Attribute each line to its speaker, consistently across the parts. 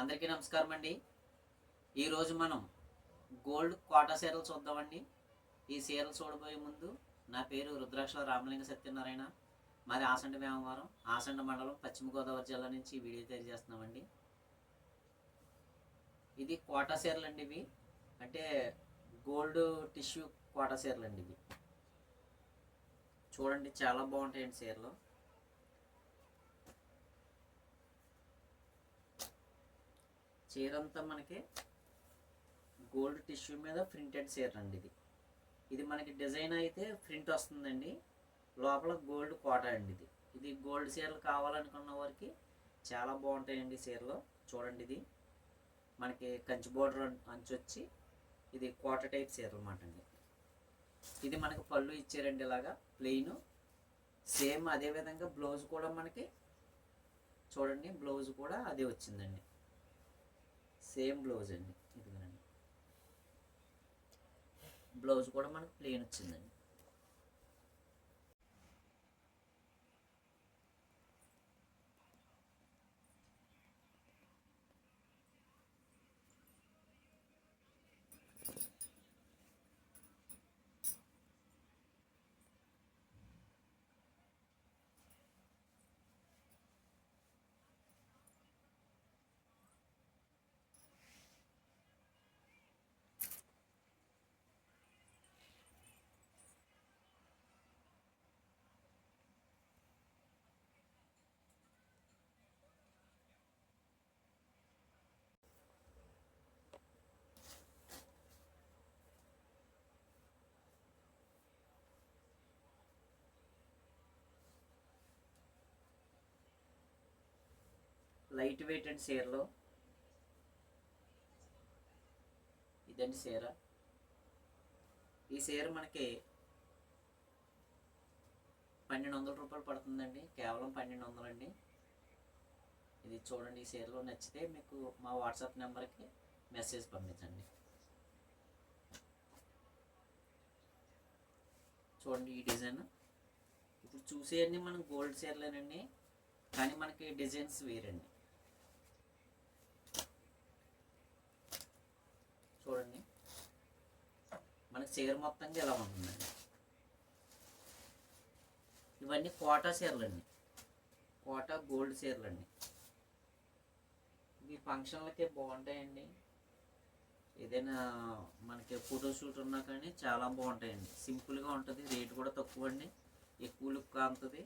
Speaker 1: అందరికీ నమస్కారం అండి. ఈరోజు మనం గోల్డ్ కోటా సీరలు చూద్దామండి. ఈ సీరలు చూడబోయే ముందు నా పేరు రుద్రాక్ష రామలింగ సత్యనారాయణ. మాది ఆసండ వేమవరం ఆసండ మండలం పశ్చిమ గోదావరి జిల్లా నుంచి వీడియో తయారు చేస్తున్నామండి ఇది కోటా చీరలు అండి ఇవి. అంటే గోల్డ్ టిష్యూ కోటా చీరలు అండి ఇవి. చూడండి చాలా బాగుంటాయండి సీరలు. చీరంతా మనకి గోల్డ్ టిష్యూ మీద ప్రింటెడ్ చీర అండి ఇది. ఇది మనకి డిజైన్ అయితే ప్రింట్ వస్తుందండి. లోపల గోల్డ్ కోట అండి ఇది. ఇది గోల్డ్ చీరలు కావాలనుకున్న వారికి చాలా బాగుంటాయండి చీరలు. చూడండి ఇది. మనకి కంచి బోర్డర్ అంచు వచ్చి ఇది కోట టైప్ చీర అనమాట అండి. ఇది మనకి పళ్ళు ఇచ్చారండి ఇలాగా ప్లెయిన్ సేమ్ అదే విధంగా బ్లౌజ్ కూడా మనకి చూడండి బ్లౌజ్ కూడా అదే వచ్చిందండి. సేమ్ బ్లౌజ్ అండి. ఇదిగోనండి బ్లౌజ్ కూడా మనకు ప్లెయిన్ వచ్చిందండి. లైట్ వెయిట్ అండ్ చీరలో. ఇదండి చీర. ఈ చీర మనకి పన్నెండు వందల రూపాయలు పడుతుందండి. కేవలం పన్నెండు వందలండి ఇది చూడండి ఈ చీరలో నచ్చితే మీకు మా వాట్సాప్ నెంబర్కి మెసేజ్ పంపించండి. చూడండి ఈ డిజైన్. ఇప్పుడు చూసేయండి మనం గోల్డ్ చీరలేనండి కానీ మనకి డిజైన్స్ వేరండి చూడండి మనకి చీర మొత్తంగా ఇలా ఉంటుందండి. ఇవన్నీ కోటా చీరలండి. కోటా గోల్డ్ చీరలండి. ఇవి ఫంక్షన్లకే బాగుంటాయండి. ఏదైనా మనకి ఫోటో షూట్ ఉన్నా కానీ చాలా బాగుంటాయండి. సింపుల్గా ఉంటుంది రేటు కూడా తక్కువ అండి ఎక్కువ లుక్ కాంతుంది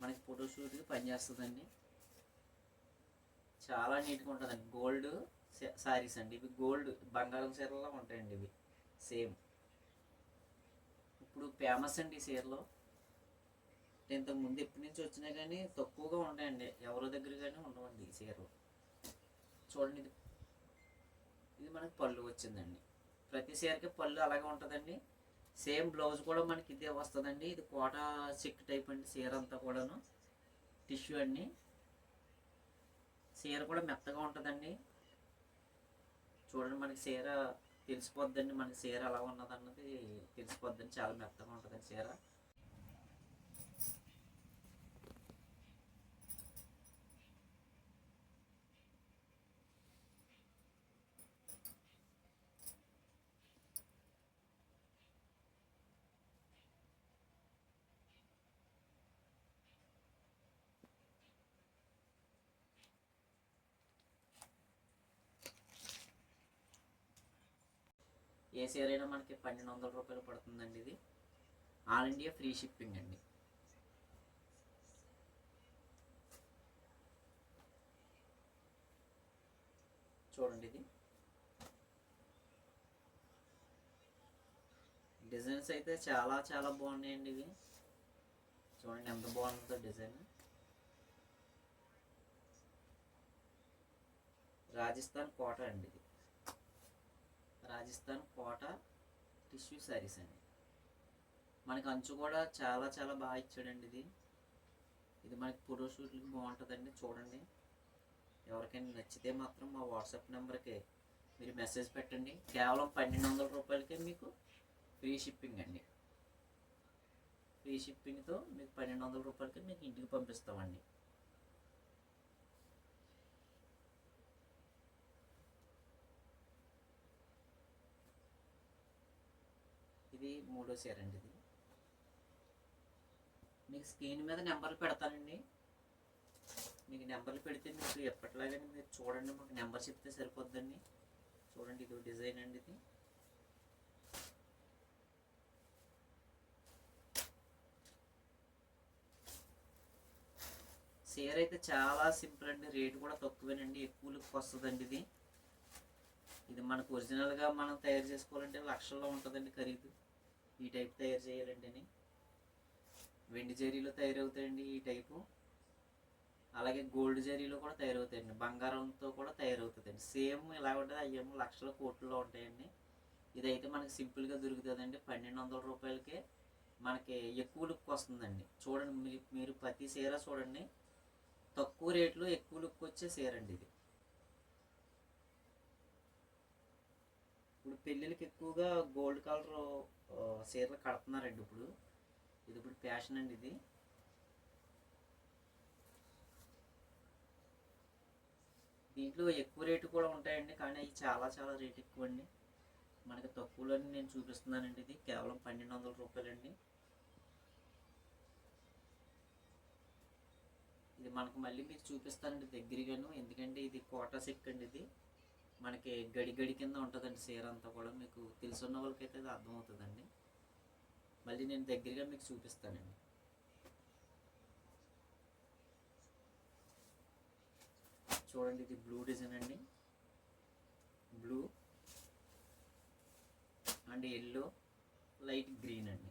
Speaker 1: మనకి ఫోటో షూట్కి పనిచేస్తుందండి చాలా నీట్గా ఉంటుందండి. గోల్డ్ శారీస్ అండి. ఇవి గోల్డ్ బంగారం చీరలా ఉంటాయండి ఇవి. సేమ్. ఇప్పుడు ఫేమస్ అండి ఈ చీరలో ఇంతకు ముందు ఎప్పటి నుంచి వచ్చినా కానీ తక్కువగా ఉంటాయండి ఎవరి దగ్గర కానీ ఉండవండి ఈ చీరలు చూడండి ఇది. ఇది మనకి పళ్ళు వచ్చిందండి. ప్రతి చీరకి పళ్ళు అలాగే ఉంటుందండి. సేమ్ బ్లౌజ్ కూడా మనకి ఇదే వస్తుందండి. ఇది కోట సిక్ టైప్ అండి చీర అంతా కూడాను. టిష్యూ అండి. చీర కూడా మెత్తగా ఉంటుందండి. చూడండి మనకి చీర తెలిసిపోద్దండి మన చీర ఎలా ఉన్నదన్నది తెలిసిపోద్దండి. చాలా మెత్తగా ఉంటుందండి చీర. ఏ చీర అయినా మనకి పన్నెండు వందల రూపాయలు పడుతుందండి ఇది. ఆల్ ఇండియా ఫ్రీ షిప్పింగ్ అండి. చూడండి ఇది. డిజైన్స్ అయితే చాలా చాలా బాగున్నాయండి ఇవి. చూడండి ఎంత బాగుంటుందో డిజైన్. రాజస్థాన్ కోట అండి ఇది. రాజస్థాన్ కోట టిష్యూ శారీస్ అండి. మనకి అంచు కూడా చాలా చాలా బాగా ఇచ్చాడండి ఇది. ఇది మనకి ఫోటో షూట్లకి బాగుంటుందండి చూడండి. ఎవరికైనా నచ్చితే మాత్రం మా వాట్సాప్ నెంబర్కి మీరు మెసేజ్ పెట్టండి. కేవలం పన్నెండు వందల రూపాయలకే మీకు ఫ్రీ షిప్పింగ్ అండి. ఫ్రీ షిప్పింగ్తో మీకు పన్నెండు వందల రూపాయలకి మీకు ఇంటికి పంపిస్తామండి. ఇది మూడో చీర అండి ఇది మీకు స్క్రీన్ మీద నెంబర్లు పెడతానండి. మీకు నెంబర్లు పెడితే మీకు ఎప్పటిలాగానే మీరు చూడండి మాకు నెంబర్ చెప్తే సరిపోద్దండి. చూడండి ఇది డిజైన్ అండి ఇది. చీర అయితే చాలా సింపుల్ అండి రేటు కూడా తక్కువేనండి ఎక్కువ లుక్ వస్తుందండి ఇది. ఇది మనకు ఒరిజినల్గా మనం తయారు చేసుకోవాలంటే లక్షల్లో ఉంటుందండి ఖరీదు. ఈ టైప్ తయారు చేయాలంటే వెండి జరీలో తయారవుతాయండి ఈ టైపు. అలాగే గోల్డ్ జరీలో కూడా తయారవుతాయండి. బంగారంతో కూడా తయారవుతుందండి సేమ్ ఇలా ఉంటుంది. అయ్యేమో లక్షల కోట్లలో ఉంటాయండి. ఇదైతే మనకి సింపుల్గా దొరుకుతుందండి. పన్నెండు వందల రూపాయలకే మనకి ఎక్కువ లుక్ వస్తుందండి. చూడండి మీరు మీరు ప్రతి చీర చూడండి. తక్కువ రేట్లో ఎక్కువ లుక్ వచ్చే చీర అండి ఇది. ఇప్పుడు పెళ్ళిళ్ళకి ఎక్కువగా గోల్డ్ కలర్ చీరలు కడుతున్నారండి ఇప్పుడు. ఇది ఇప్పుడు ఫ్యాషన్ అండి ఇది. దీంట్లో ఎక్కువ రేటు కూడా ఉంటాయండి కానీ అవి చాలా చాలా రేట్ ఎక్కువ అండి మనకి తక్కువలోనే నేను చూపిస్తున్నానండి ఇది. కేవలం పన్నెండు వందల రూపాయలండి. ఇది మనకు మళ్ళీ మీకు చూపిస్తానండి దగ్గరగాను. ఎందుకంటే ఇది కోటా సెక్ అండి ఇది. మనకి గడి గడి కింద ఉంటుందండి చీర అంతా కూడా. మీకు తెలుసున్న వాళ్ళకైతే అది అర్థమవుతుందండి. మళ్ళీ నేను దగ్గరగా మీకు చూపిస్తానండి. చూడండి ఇది బ్లూ డిజైన్ అండి. Blue and yellow light green అండి.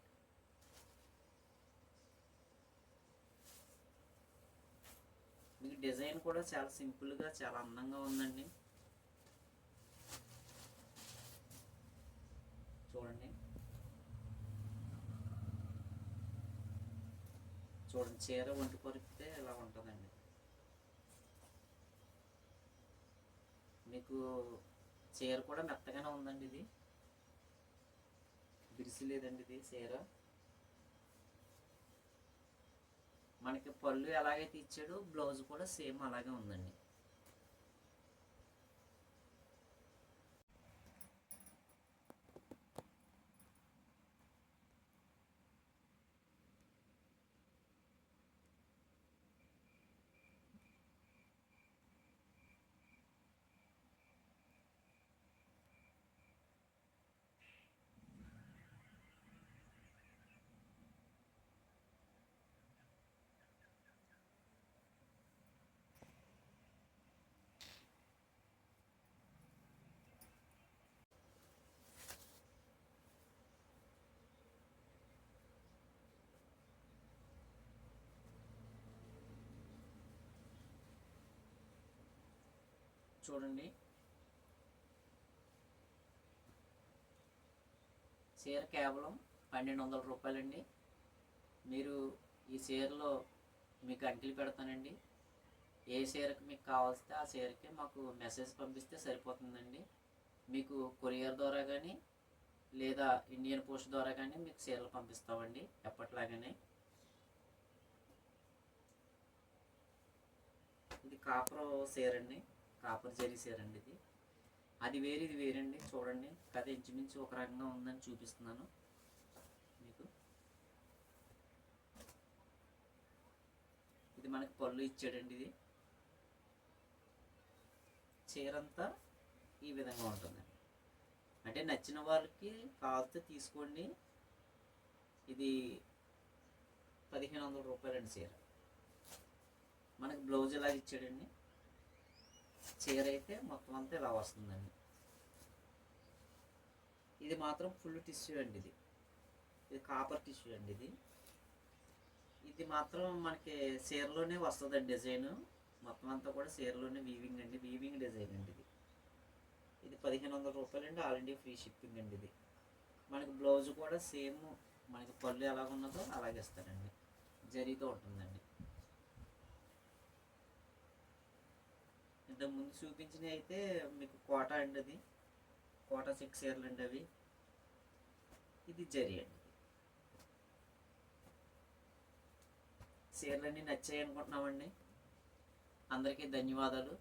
Speaker 1: మీకు డిజైన్ కూడా చాలా సింపుల్గా చాలా అందంగా ఉందండి. చూడండి. చూడండి చీర ఒంటి పరిపితే ఇలా ఉంటుందండి? మీకు చీర కూడా మెత్తగానే ఉందండి ఇది. బిరిసి లేదండి ఇది చీర. మనకి పళ్ళు ఎలాగైతే ఇచ్చాడో బ్లౌజ్ కూడా సేమ్ అలాగే ఉందండి. చూడండి. చీర కేవలం పన్నెండు వందల రూపాయలండి. మీరు ఈ చీరలో మీకు అంకిలు పెడతానండి. ఏ చీరకు మీకు కావాల్స్తే ఆ చీరకి మాకు మెసేజ్ పంపిస్తే సరిపోతుందండి. మీకు కొరియర్ ద్వారా కానీ లేదా ఇండియన్ పోస్ట్ ద్వారా కానీ మీకు చీరలు పంపిస్తామండి ఎప్పట్లాగానే. ఇది కాపర్ చీర అండి ప్రాపర్ జరీ చీర అండి ఇది. అది వేరు ఇది వేరండి చూడండి. కథ ఇంచుమించు ఒక రకంగా ఉందని చూపిస్తున్నాను. మీకు. ఇది మనకి పళ్ళు ఇచ్చాడండి ఇది. చీర అంతా ఈ విధంగా ఉంటుందండి. అంటే నచ్చిన వాళ్ళకి కావాల్స్తే తీసుకోండి. ఇది పదిహేను వందల రూపాయలండి చీర. మనకి బ్లౌజ్ ఇలా ఇచ్చాడండి? చీర అయితే మొత్తం అంతా ఇలా వస్తుందండి. ఇది మాత్రం ఫుల్ టిష్యూ అండి ఇది. ఇది కాపర్ టిష్యూ అండి ఇది. ఇది మాత్రం మనకి చీరలోనే వస్తుందండి డిజైన్. మొత్తం అంతా కూడా చీరలోనే వీవింగ్ అండి. వీవింగ్ డిజైన్ అండి ఇది. ఇది పదిహేను వందల రూపాయలు అండి. ఆల్ ఇండియా ఫ్రీ షిప్పింగ్ అండి ఇది. మనకి బ్లౌజ్ కూడా సేమ్ మనకి పళ్ళు ఎలాగ ఉన్నదో అలాగే ఇస్తారండి. జరీతో ఉంటుందండి. ఇంతకు ముందు చూపించినవి అయితే మీకు కోట అండి అది. కోట సిక్స్ చీరలు అండి అవి. ఇది జరి అండి. చీరలన్నీ నచ్చాయి అనుకుంటున్నామండి. అందరికీ ధన్యవాదాలు.